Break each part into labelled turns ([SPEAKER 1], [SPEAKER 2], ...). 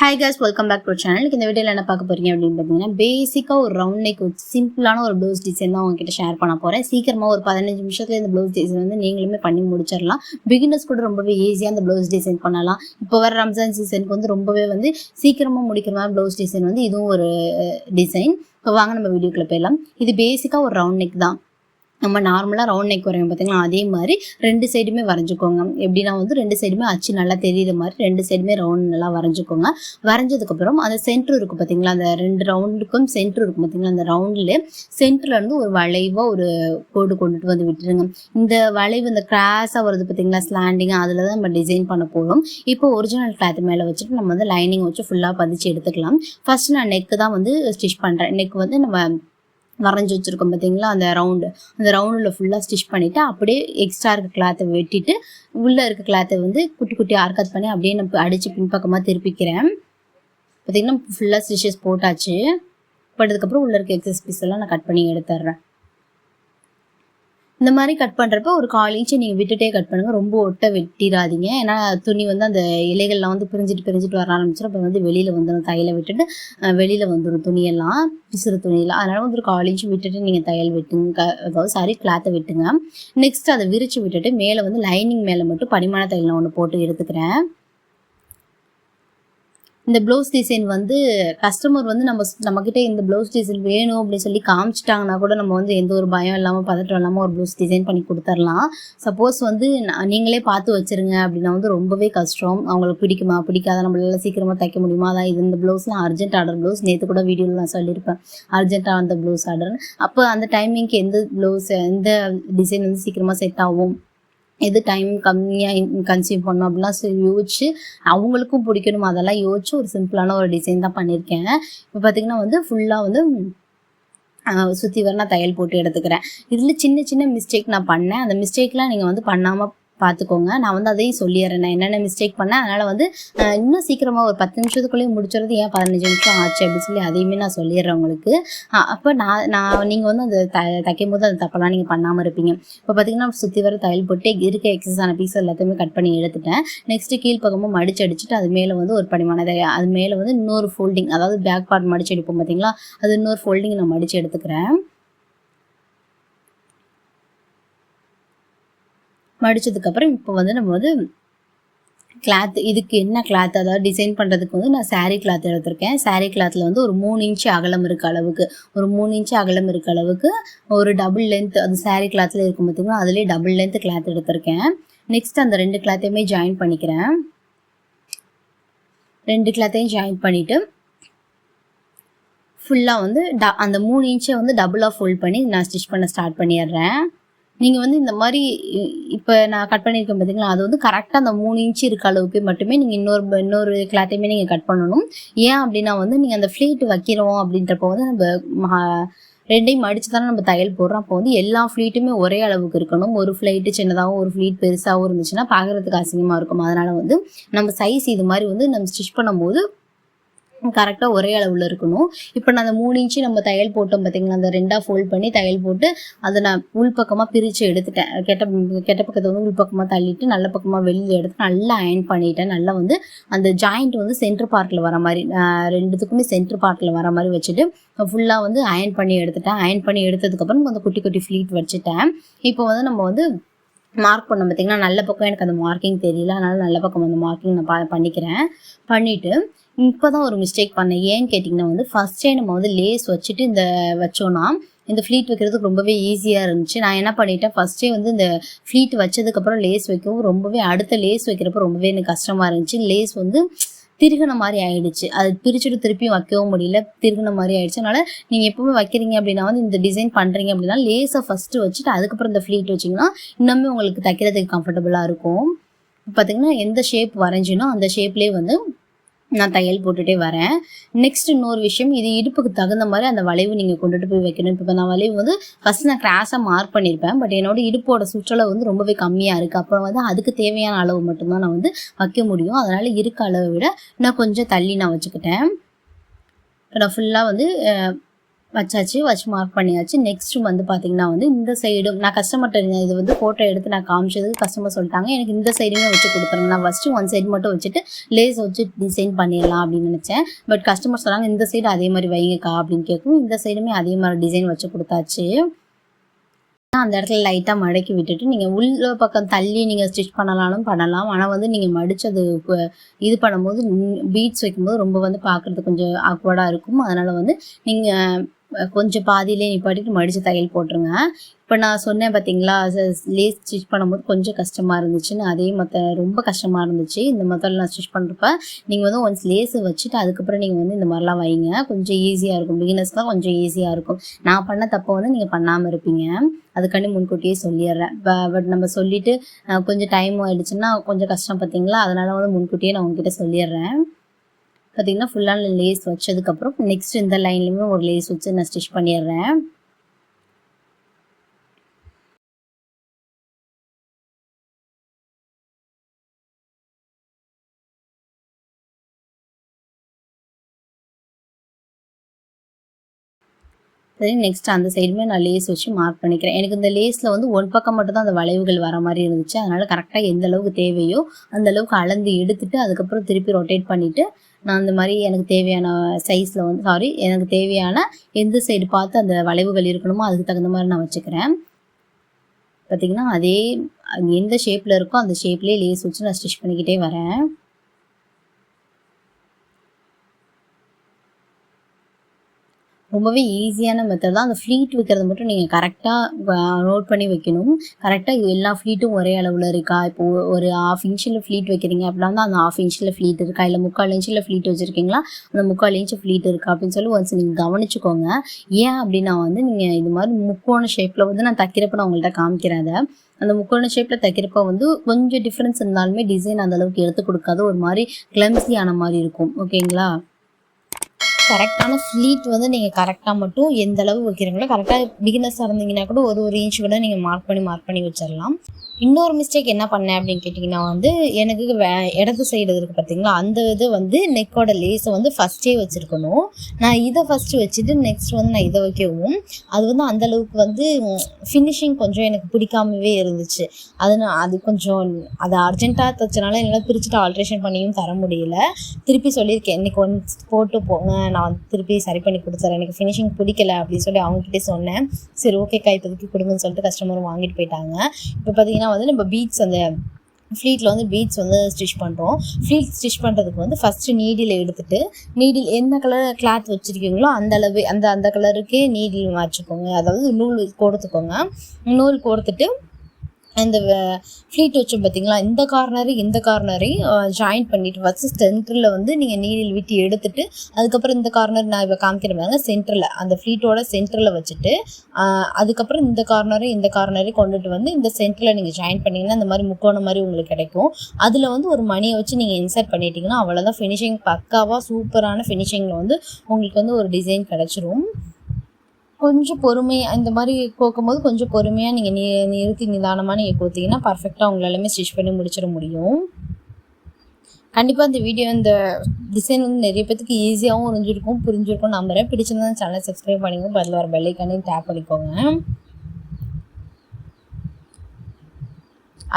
[SPEAKER 1] Hi guys welcome back to channel இந்த வீடியோவில் என்ன பார்க்க போறீங்க அப்படின்னு பார்த்தீங்கன்னா பேசிக்காக ஒரு ரவுண்ட் நெக் சிம்பிளான ஒரு ப்ளவுஸ் டிசைன் தான் உங்ககிட்ட ஷேர் பண்ண போகிறேன் சீக்கிரமாக ஒரு பதினஞ்சு நிமிஷத்துல இந்த ப்ளவுஸ் டிசைன் வந்து நீங்களுமே பண்ணி முடிச்சிடலாம். பிகினர்ஸ் கூட ரொம்பவே ஈஸியாக அந்த ப்ளவுஸ் டிசைன் பண்ணலாம். இப்போ வர ரம்ஜான் சீசனுக்கு வந்து ரொம்பவே வந்து சீக்கிரமாக முடிக்கிற மாதிரி ப்ளவுஸ் டிசைன் வந்து இதுவும் ஒரு டிசைன் இப்போ வாங்க நம்ம வீடியோக்குள்ள போயிடலாம். இது பேசிக்காக ஒரு ரவுண்ட் நெக் தான். நம்ம நார்மலாக ரவுண்ட் நெக் வரையும் பார்த்தீங்களா அதே மாதிரி ரெண்டு சைடுமே வரைஞ்சிக்கோங்க. எப்படின்னா வந்து ரெண்டு சைடுமே அச்சு நல்லா தெரியுற மாதிரி ரெண்டு சைடுமே ரவுண்ட் நல்லா வரைஞ்சிக்கோங்க. வரைஞ்சதுக்கப்புறம் அந்த சென்ட்ரு இருக்கும் பார்த்தீங்களா அந்த ரெண்டு ரவுண்டுக்கும் சென்ட்ரு இருக்கும் பார்த்தீங்களா அந்த ரவுண்டில் சென்டரில் இருந்து ஒரு வளைவாக ஒரு கோடு கொண்டுட்டு வந்து விட்டுருங்க. இந்த வளைவு இந்த கிராஸாக வருது பார்த்தீங்களா ஸ்லாண்டிங் அதில் தான் நம்ம டிசைன் பண்ண போகிறோம் இப்போ ஒரிஜினல் கிளாத் மேலே வச்சுட்டு நம்ம வந்து லைனிங் வச்சு ஃபுல்லாக பதிச்சு எடுத்துக்கலாம். ஃபர்ஸ்ட் நான் நெக்கு தான் வந்து ஸ்டிச் பண்ணுறேன் நெக் வந்து நம்ம வரைஞ்சி வச்சுருக்கோம் பார்த்தீங்களா அந்த ரவுண்டு அந்த ரவுண்டில் ஃபுல்லாக ஸ்டிச் பண்ணிவிட்டு அப்படியே எக்ஸ்ட்ரா இருக்க கிளாத்தை வெட்டிட்டு உள்ளே இருக்க கிளாத்தை வந்து குட்டி குட்டி ஆர்கட் பண்ணி அப்படியே நம்ம அடித்து பின்பக்கமாக திருப்பிக்கிறேன். பார்த்தீங்கன்னா ஃபுல்லாக ஸ்டிச்சஸ் போட்டாச்சு. போட்டதுக்கப்புறம் உள்ளே இருக்க எக்ஸஸ் பீஸ் எல்லாம் நான் கட் பண்ணி எடுத்துட்றேன் இந்த மாதிரி கட் பண்ணுறப்ப ஒரு கால் இன்ச்சு நீங்கள் விட்டுட்டே கட் பண்ணுங்கள் ரொம்ப ஒட்ட வெட்டிடாதீங்க ஏன்னா துணி வந்து அந்த இலைகள்லாம் வந்து பிரிஞ்சிட்டு பிரிஞ்சிட்டு வர ஆரம்பிச்சிடும் அப்போ வந்து வெளியில் வந்துடும் தையலை விட்டுட்டு வெளியில் வந்துடும் துணியெல்லாம் பிசுறு துணியெல்லாம். அதனால் வந்து ஒரு கால் இன்ச்சு விட்டுட்டு நீங்கள் தையல் விட்டுங்க. அதாவது சாரி கிளாத்தை விட்டுங்க. நெக்ஸ்ட் அதை விரித்து விட்டுட்டு மேலே வந்து லைனிங் மேலே மட்டும் பரிமாண தையல் ஒன்று போட்டு எடுத்துக்கிறேன். இந்த ப்ளவுஸ் டிசைன் வந்து கஸ்டமர் வந்து நம்ம நம்மக்கிட்ட இந்த ப்ளவுஸ் டிசைன் வேணும் அப்படின்னு சொல்லி காமிச்சிட்டாங்கன்னா கூட நம்ம வந்து எந்த ஒரு பயம் இல்லாமல் பதட்டம் இல்லாமல் ஒரு ப்ளவுஸ் டிசைன் பண்ணி கொடுத்துர்லாம் சப்போஸ் வந்து நீங்களே பார்த்து வச்சுருங்க அப்படின்னா வந்து ரொம்பவே கஷ்டம். அவங்களுக்கு பிடிக்குமா பிடிக்காத? நம்மளால சீக்கிரமாக தைக்க முடியுமா? அதான் இது இந்த ப்ளவுஸ்லாம் அர்ஜென்ட் ஆர்டர் ப்ளவுஸ் நேற்று கூட வீடியோவில் நான் சொல்லியிருப்பேன். அர்ஜென்ட்டாக அந்த ப்ளவுஸ் ஆர்டர்னு அப்போ அந்த டைமிங்க்கு எந்த ப்ளவுஸ் எந்த டிசைன் வந்து சீக்கிரமாக செட் ஆகும்? எது டைம் கம்மியாக கன்சியூம் பண்ணும் அப்படிலாம் யோசிச்சு அவங்களுக்கும் பிடிக்கணும். அதெல்லாம் யோசிச்சு ஒரு சிம்பிளான ஒரு டிசைன் தான் பண்ணியிருக்கேன். இப்போ பார்த்திங்கன்னா வந்து ஃபுல்லாக வந்து சுற்றி வர நான் தையல் போட்டு எடுத்துக்கிறேன். இதில் சின்ன சின்ன மிஸ்டேக் நான் பண்ணேன். அந்த மிஸ்டேக்லாம் நீங்கள் வந்து பண்ணாமல் பார்த்துக்கோங்க நான் வந்து அதையும் சொல்லிடுறேன் நான் என்னென்ன மிஸ்டேக் பண்ணேன் அதனால் வந்து இன்னும் சீக்கிரமாக ஒரு பத்து நிமிஷத்துக்குள்ளேயே முடிச்சுறது ஏன் பதினஞ்சு நிமிஷம் ஆச்சு அப்படின்னு சொல்லி அதையுமே நான் சொல்லிடுறேன் உங்களுக்கு. அப்போ நான் நான் நீங்கள் வந்து அந்த த தைக்கும் போது அந்த தப்பெல்லாம் நீங்கள் பண்ணாமல் இருப்பீங்க. இப்போ பார்த்தீங்கன்னா சுற்றி வர தையல் போட்டு இருக்க எக்ஸஸான பீஸ் எல்லாத்தையுமே கட் பண்ணி எடுத்துட்டேன். நெக்ஸ்ட்டு கீழ்ப்பக்கமும் மடிச்சு அடிச்சுட்டு அது மேலே வந்து ஒரு படிமான அது மேலே வந்து இன்னொரு ஃபோல்டிங் அதாவது பேக் பார்ட் மடிச்சு எடுப்போம் பார்த்தீங்களா அது இன்னொரு ஃபோல்டிங் நான் மடிச்சு எடுத்துக்கிறேன். மடித்ததுக்கப்புறம் இப்போ வந்து நம்ம வந்து கிளாத் இதுக்கு என்ன கிளாத் அதாவது டிசைன் பண்ணுறதுக்கு வந்து நான் சாரீ கிளாத் எடுத்திருக்கேன். சாரீ கிளாத்தில் வந்து ஒரு மூணு இன்ச்சு அகலம் இருக்க அளவுக்கு ஒரு மூணு இன்ச்சு அகலம் இருக்க அளவுக்கு ஒரு டபுள் லென்த் அந்த சாரீ கிளாத்தில் இருக்கும் பார்த்தீங்கன்னா அதுலேயே டபுள் லென்த் கிளாத் எடுத்திருக்கேன். நெக்ஸ்ட் அந்த ரெண்டு கிளாத்தையுமே ஜாயின் பண்ணிக்கிறேன். ரெண்டு கிளாத்தையும் ஜாயின் பண்ணிவிட்டு ஃபுல்லாக வந்து ட அந்த மூணு இன்ச்சை வந்து டபுளாக ஃபுல் பண்ணி நான் ஸ்டிச் பண்ண ஸ்டார்ட் பண்ணிடுறேன். நீங்கள் வந்து இந்த மாதிரி இப்போ நான் கட் பண்ணியிருக்கேன் பார்த்தீங்களா அது வந்து கரெக்டாக அந்த மூணு இன்ச்சு இருக்க அளவுக்கு மட்டுமே நீங்கள் இன்னொரு இன்னொரு கிளாத்தையுமே நீங்கள் கட் பண்ணணும். ஏன் அப்படின்னா வந்து நீங்கள் அந்த ஃப்ளீட் வைக்கிறோம் அப்படின்றப்போ வந்து நம்ம ரெண்டையும் மடித்து தானே நம்ம தையல் போடுறோம். அப்போ வந்து எல்லா ஃப்ளீட்டுமே ஒரே அளவுக்கு இருக்கணும். ஒரு ஃப்ளைட்டு சின்னதாகவும் ஒரு ஃப்ளீட் பெருசாகவும் இருந்துச்சுன்னா பார்க்குறதுக்கு அசிங்கமாக இருக்கும். அதனால் வந்து நம்ம சைஸ் இது மாதிரி வந்து நம்ம ஸ்டிச் பண்ணும்போது கரெக்டாக ஒரே அளவில் இருக்கணும். இப்போ நான் அந்த மூணு இன்ச்சு நம்ம தையல் போட்டோம் பார்த்தீங்களா அந்த ரெண்டாக ஃபோல்ட் பண்ணி தையல் போட்டு அதை நான் உள்பக்கமாக பிரித்து எடுத்துட்டேன். கெட்ட கெட்ட பக்கத்தை வந்து உள்பக்கமாக தள்ளிட்டு நல்ல பக்கமாக வெளியில் எடுத்து நல்லா அயன் பண்ணிட்டேன். நல்லா வந்து அந்த ஜாயிண்ட் வந்து சென்டர் பார்ட்டில் வர மாதிரி ரெண்டுத்துக்குமே சென்டர் பார்ட்டில் வர மாதிரி வச்சுட்டு ஃபுல்லாக வந்து அயன் பண்ணி எடுத்துட்டேன். அயன் பண்ணி எடுத்ததுக்கப்புறம் அந்த குட்டி குட்டி ஃப்ளீட் வச்சுட்டேன். இப்போ வந்து நம்ம வந்து மார்க் பண்ண பார்த்திங்கன்னா நல்ல பக்கம் எனக்கு அந்த மார்க்கிங் தெரியல. அதனால் நல்ல பக்கம் அந்த மார்க்கிங் நான் பா பண்ணிக்கிறேன். பண்ணிவிட்டு இப்போ தான் ஒரு மிஸ்டேக் பண்ணேன். ஏன்னு கேட்டிங்கன்னா வந்து ஃபஸ்ட்டே நம்ம வந்து லேஸ் வச்சுட்டு இந்த வச்சோன்னா இந்த ஃப்ளீட் வைக்கிறதுக்கு ரொம்பவே ஈஸியாக இருந்துச்சு. நான் என்ன பண்ணிட்டேன்? ஃபஸ்ட்டே வந்து இந்த ஃப்ளீட் வச்சதுக்கப்புறம் லேஸ் வைக்கவும் ரொம்பவே அடுத்த லேஸ் வைக்கிறப்ப ரொம்பவே எனக்கு கஷ்டமாக இருந்துச்சு. லேஸ் வந்து திருகின மாதிரி ஆயிடுச்சு. அது பிரிச்சுட்டு திருப்பியும் வைக்கவும் முடியல. திருகின மாதிரி ஆயிடுச்சு. அதனால் நீங்கள் எப்பவுமே வைக்கிறீங்க அப்படின்னா வந்து இந்த டிசைன் பண்ணுறீங்க அப்படின்னா லேஸை ஃபஸ்ட்டு வச்சுட்டு அதுக்கப்புறம் இந்த ஃப்ளீட் வச்சிங்கன்னா இன்னுமே உங்களுக்கு தைக்கிறதுக்கு கம்ஃபர்டபுளாக இருக்கும். பார்த்தீங்கன்னா எந்த ஷேப் வரைஞ்சினோ அந்த ஷேப்லேயே வந்து நான் தையல் போட்டுகிட்டே வரேன். நெக்ஸ்ட் இன்னொரு விஷயம் இது இடுப்புக்கு தகுந்த மாதிரி அந்த வளைவு நீங்கள் கொண்டுட்டு போய் வைக்கணும். இப்போ நான் வளைவு வந்து ஃபஸ்ட் நான் கிராஸாக மார்க் பண்ணியிருப்பேன் பட் என்னோட இடுப்போட சுற்றளவு வந்து ரொம்பவே கம்மியாக இருக்குது அப்புறம் வந்து அதுக்கு தேவையான அளவு மட்டும்தான் நான் வந்து வைக்க முடியும். அதனால் இருக்க அளவை விட நான் கொஞ்சம் தள்ளி நான் வச்சுக்கிட்டேன். நான் ஃபுல்லாக வந்து வச்சாச்சு வச்சு மார்க் பண்ணியாச்சு. நெக்ஸ்ட் வந்து பார்த்தீங்கன்னா வந்து இந்த சைடும் நான் கஸ்டமர்கிட்ட இது வந்து ஃபோட்டோ எடுத்து நான் காமிச்சதுக்கு கஸ்டமர் சொல்லிட்டாங்க. எனக்கு இந்த சைடுமே வச்சு கொடுத்துருங்க. நான் ஃபஸ்ட்டு ஒன் சைடு மட்டும் வச்சுட்டு லேஸ் வச்சு டிசைன் பண்ணிடலாம் அப்படின்னு நினச்சேன். பட் கஸ்டமர் சொன்னாங்க இந்த சைடு அதே மாதிரி வைங்கக்கா அப்படின்னு கேட்கும் இந்த சைடுமே அதே மாதிரி டிசைன் வச்சு கொடுத்தாச்சு. அந்த இடத்துல லைட்டாக மடக்கி விட்டுட்டு நீங்கள் உள்ள பக்கம் தள்ளி நீங்கள் ஸ்டிச் பண்ணலாலும் பண்ணலாம். ஆனால் வந்து நீங்கள் மடித்தது இது பண்ணும்போது பீட்ஸ் வைக்கும்போது ரொம்ப வந்து பார்க்குறது கொஞ்சம் ஆக்வர்டாக இருக்கும். அதனால் வந்து நீங்கள் கொஞ்சம் பாதியிலே நிப்பாட்டிட்டு மடித்து தையல் போட்டுருங்க. இப்போ நான் சொன்னேன் பார்த்தீங்களா லேஸ் ஸ்டிச் பண்ணும்போது கொஞ்சம் கஷ்டமாக இருந்துச்சுன்னு அதே மற்ற ரொம்ப கஷ்டமாக இருந்துச்சு. இந்த மெத்தடில் நான் ஸ்டிச் பண்ணுறப்ப நீங்கள் வந்து ஒன்ஸ் லேஸு வச்சுட்டு அதுக்கப்புறம் நீங்கள் வந்து இந்த மாதிரிலாம் வைங்க. கொஞ்சம் ஈஸியாக இருக்கும். பிகினர்ஸ்க்குலாம் கொஞ்சம் ஈஸியாக இருக்கும். நான் பண்ண தப்பை வந்து நீங்கள் பண்ணாமல் இருப்பீங்க. அதுக்காண்டி முன்கூட்டியே சொல்லிடுறேன். பட் நம்ம சொல்லிட்டு கொஞ்சம் டைம் ஆயிடுச்சுன்னா கொஞ்சம் கஷ்டம் பார்த்தீங்களா அதனால வந்து முன்கூட்டியே நான் உங்ககிட்ட சொல்லிடுறேன். பார்த்தீங்கன்னா ஃபுல்லான லேஸ் வச்சதுக்கப்புறம் நெக்ஸ்ட் இந்த லைன்லையுமே ஒரு லேஸ் வச்சு நான் ஸ்டிச் பண்ணிடுறேன். சரி நெக்ஸ்ட் அந்த சைடுமே நான் லேஸ் வச்சு மார்க் பண்ணிக்கிறேன். எனக்கு இந்த லேஸில் வந்து ஒன் பக்கம் மட்டும் தான் அந்த வளைவுகள் வர மாதிரி இருந்துச்சு. அதனால் கரெக்டாக எந்த அளவுக்கு தேவையோ அந்த அளவுக்கு அளந்து எடுத்துட்டு அதுக்கப்புறம் திருப்பி ரொட்டேட் பண்ணிவிட்டு நான் அந்த மாதிரி எனக்கு தேவையான சைஸில் வந்து சாரி எனக்கு தேவையான எந்த சைடு பார்த்து அந்த வளைவுகள் இருக்கணுமோ அதுக்கு தகுந்த மாதிரி நான் வச்சுக்கிறேன். பார்த்தீங்கன்னா அதே எந்த ஷேப்பில் இருக்கோ அந்த ஷேப்லேயே லேஸ் வச்சு நான் ஸ்டிச் பண்ணிக்கிட்டே வரேன். ரொம்பவே ஈஸியான மெத்தட் தான். அந்த ஃப்ளீட் வைக்கிறது மட்டும் நீங்கள் கரெக்டாக நோட் பண்ணி வைக்கணும். கரெக்டாக எல்லா ஃப்ளீட்டும் ஒரே அளவில் இருக்கா? இப்போ ஒரு ஆஃப் இன்ச்சில் ஃப்ளீட் வைக்கிறீங்க அப்படின்னா அந்த ஆஃப் இன்ச்சில் ஃப்ளீட் இருக்கா? இல்லை முக்கால் இன்ச்சில் ஃப்ளீட் வச்சுருக்கீங்களா? அந்த முக்கால் இன்ச்சு ஃப்ளீட் இருக்கா? அப்படின்னு சொல்லி ஒன்ஸ் நீங்கள் கவனிச்சுக்கோங்க. ஏன் அப்படின்னா வந்து நீங்கள் இது மாதிரி முக்கோண ஷேப்பில் வந்து நான் தைக்கிறப்ப நான் உங்கள்கிட்ட காமிக்கிறேன் அதை. அந்த முக்கோண ஷேப்பில் தைக்கிறப்ப வந்து கொஞ்சம் டிஃப்ரென்ஸ் இருந்தாலுமே டிசைன் அந்த அளவுக்கு எடுத்து கொடுக்காது ஒரு மாதிரி கிளம்சியான மாதிரி இருக்கும். ஓகேங்களா கரெக்டான ஃப்ளீட் வந்து நீங்கள் கரெக்டாக மட்டும் எந்த அளவு வைக்கிறீங்களோ கரெக்டாக பிகினர்ஸாக இருந்தீங்கன்னா கூட ஒரு ஒரு இன்ச் கூட நீங்கள் மார்க் பண்ணி மார்க் பண்ணி வச்சிடலாம் இன்னொரு மிஸ்டேக் என்ன பண்ணேன் அப்படின்னு கேட்டிங்கன்னா வந்து எனக்கு வே- இடது சைடு இருக்குது பார்த்தீங்களா அந்த இது வந்து நெக்கோட லேஸை வந்து ஃபஸ்ட்டே வச்சுருக்கணும். நான் இதை ஃபஸ்ட்டு வச்சுட்டு நெக்ஸ்ட் வந்து நான் இதை வைக்கவும். அது வந்து அந்தளவுக்கு வந்து ஃபினிஷிங் கொஞ்சம் எனக்கு பிடிக்காமவே இருந்துச்சு. அது நான் அது கொஞ்சம் அது அர்ஜென்ட்டாக தைச்சனால என்னால் பிரிச்சுட்டு ஆல்ட்ரேஷன் பண்ணியும் தர முடியல. திருப்பி சொல்லியிருக்கேன் இன்னைக்கு ஒன்ஸ் போட்டு போங்க நான் நான் திருப்பி சரி பண்ணி கொடுத்துறேன். எனக்கு ஃபினிஷிங் பிடிக்கல அப்படின்னு சொல்லி அவங்ககிட்ட சொன்னேன். சரி ஓகேக்கா இப்போதைக்கு கொடுங்கன்னு சொல்லிட்டு கஸ்டமர் வாங்கிட்டு போயிட்டாங்க. இப்போ பார்த்தீங்கன்னா வந்து நம்ம பீட்ஸ் அந்த ஃப்ளீட்டில் வந்து பீட்ஸ் வந்து ஸ்டிச் பண்ணுறோம் ஃப்ளீட் ஸ்டிச் பண்ணுறதுக்கு வந்து ஃபஸ்ட்டு நீடில் எடுத்துட்டு நீடில் எந்த கலர் கிளாத் வச்சுருக்கீங்களோ அந்த அளவு அந்த அந்த கலருக்கே நீடில் வச்சுக்கோங்க. அதாவது நூல் கோர்த்துக்கோங்க. நூல் கோர்த்துட்டு அந்த ஃப்ளீட் வச்சோம் பார்த்தீங்களா இந்த கார்னரையும் இந்த கார்னரையும் ஜாயின் பண்ணிட்டு ஃபஸ்ட்டு சென்டரில் வந்து நீங்கள் நீரில் விட்டு எடுத்துட்டு அதுக்கப்புறம் இந்த கார்னர் நான் இப்போ காமிக்கிறேன் சென்டரில் அந்த ஃப்ளீட்டோட சென்டரில் வச்சுட்டு அதுக்கப்புறம் இந்த கார்னரையும் இந்த கார்னரையும் கொண்டுட்டு வந்து இந்த சென்டரில் நீங்கள் ஜாயின் பண்ணிங்கன்னா இந்த மாதிரி முக்கோணம் மாதிரி உங்களுக்கு கிடைக்கும். அதில் வந்து ஒரு மணியை வச்சு நீங்கள் இன்சர்ட் பண்ணிட்டீங்கன்னா அவ்வளோதான் ஃபினிஷிங் பக்காவாக சூப்பரான ஃபினிஷிங்கில் வந்து உங்களுக்கு வந்து ஒரு டிசைன் கிடச்சிரும். கொஞ்சம் பொறுமையாக இந்த மாதிரி கோக்கும்போது கொஞ்சம் பொறுமையாக நீங்கள் நி நிறுத்தி நிதானமாக நீங்கள் கொடுத்தீங்கன்னா பர்ஃபெக்டாக உங்களாலுமே ஸ்டிச் பண்ணி முடிச்சிட முடியும். கண்டிப்பாக இந்த வீடியோ இந்த டிசைன் வந்து நிறைய பேத்துக்கு ஈஸியாகவும் இருந்திருக்கும் புரிஞ்சிருக்கும். நம்புகிறேன் பிடிச்சிருந்தா சேனலை சப்ஸ்கிரைப் பண்ணிக்கோங்க. பதில் வர பெல்லைக்கானே டேப் பண்ணிக்கோங்க.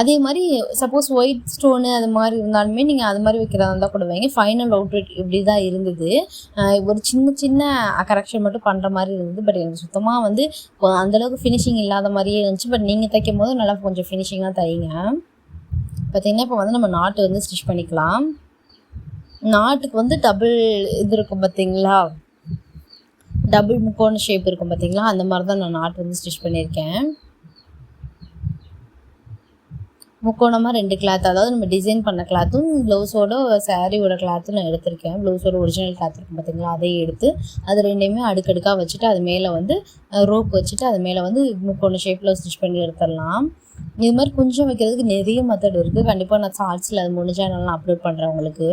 [SPEAKER 1] அதே மாதிரி சப்போஸ் ஒயிட் ஸ்டோனு அது மாதிரி இருந்தாலுமே நீங்கள் அது மாதிரி வைக்கிறதா இருந்தால் கூட வைங்க. ஃபைனல் அவுட்ஃபிட் இப்படி தான் இருந்தது ஒரு சின்ன சின்ன கரெக்ஷன் மட்டும் பண்ணுற மாதிரி இருந்தது. பட் எனக்கு சுத்தமாக வந்து அந்தளவுக்கு ஃபினிஷிங் இல்லாத மாதிரியே இருந்துச்சு. பட் நீங்கள் தைக்கும் போது நல்லா கொஞ்சம் ஃபினிஷிங்காக தைங்க. பார்த்தீங்கன்னா இப்போ வந்து நம்ம நாட்டு வந்து ஸ்டிச் பண்ணிக்கலாம். நாட்டுக்கு வந்து டபுள் இது இருக்கும் பார்த்தீங்களா டபுள் முக்கோண ஷேப் இருக்கும் பார்த்தீங்களா அந்த மாதிரி தான் நான் நாட்டு வந்து ஸ்டிச் பண்ணியிருக்கேன். முக்கோணமாக ரெண்டு கிளாத் அதாவது நம்ம டிசைன் பண்ண கிளாத்தும் ப்ளவுஸோட சாரியோட கிளாத்தும் நான் எடுத்திருக்கேன். ப்ளவுஸோட ஒரிஜினல் கிளாத் இருக்கும் பார்த்தீங்களா அதையும் எடுத்து அது ரெண்டையுமே அடுக்கடுக்காக வச்சுட்டு அது மேலே வந்து ரோப் வச்சுட்டு அது மேலே வந்து முக்கோண ஷேப்பில் ஸ்டிச் பண்ணி எடுத்துடலாம். இது மாதிரி குஞ்சம் வைக்கிறதுக்கு நிறைய மெத்தட் இருக்குது கண்டிப்பாக நான் ஷார்ட்ஸில் அது முடிஞ்சால் நான் அப்லோட் பண்ணுறேன் உங்களுக்கு.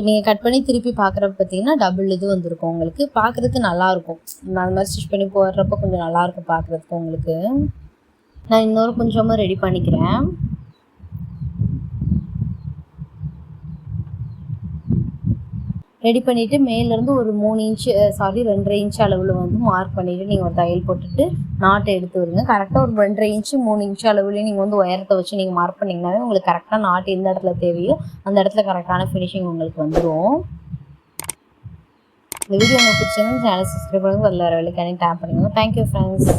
[SPEAKER 1] இப்போ நீங்கள் கட் பண்ணி திருப்பி பார்க்குறப்ப பார்த்தீங்கன்னா டபுள் இது வந்திருக்கும் உங்களுக்கு. பார்க்குறதுக்கு நல்லாயிருக்கும். நான் அந்த மாதிரி ஸ்டிச் பண்ணி போடுறப்ப கொஞ்சம் நல்லாயிருக்கும் பார்க்குறதுக்கு உங்களுக்கு. நான் இன்னொரு கொஞ்சமாக ரெடி பண்ணிக்கிறேன். ரெடி பண்ணிவிட்டு மேலேருந்து ஒரு மூணு இன்ச்சு சாரி ரெண்டரை இன்ச் அளவில் வந்து மார்க் பண்ணிவிட்டு நீங்கள் ஒரு தையல் போட்டுட்டு நாட்டை எடுத்து வருங்க கரெக்டாக ஒரு ரெண்டரை இன்ச்சு மூணு இன்ச்சு அளவுலேயும் நீங்கள் வந்து உயரத்தை வச்சு நீங்கள் மார்க் பண்ணிங்கனாவே உங்களுக்கு கரெக்டாக நாட்டு எந்த இடத்துல தேவையோ அந்த இடத்துல கரெக்டான ஃபினிஷிங் உங்களுக்கு வந்துடும் இந்த வீடியோ உங்களுக்கு பிடிச்சிருந்தா சேனல் சப்ஸ்கிரைப் பண்ணுங்கள் அதில் வர வேலைக்கான டேப் பண்ணிக்கோங்க. Thank you friends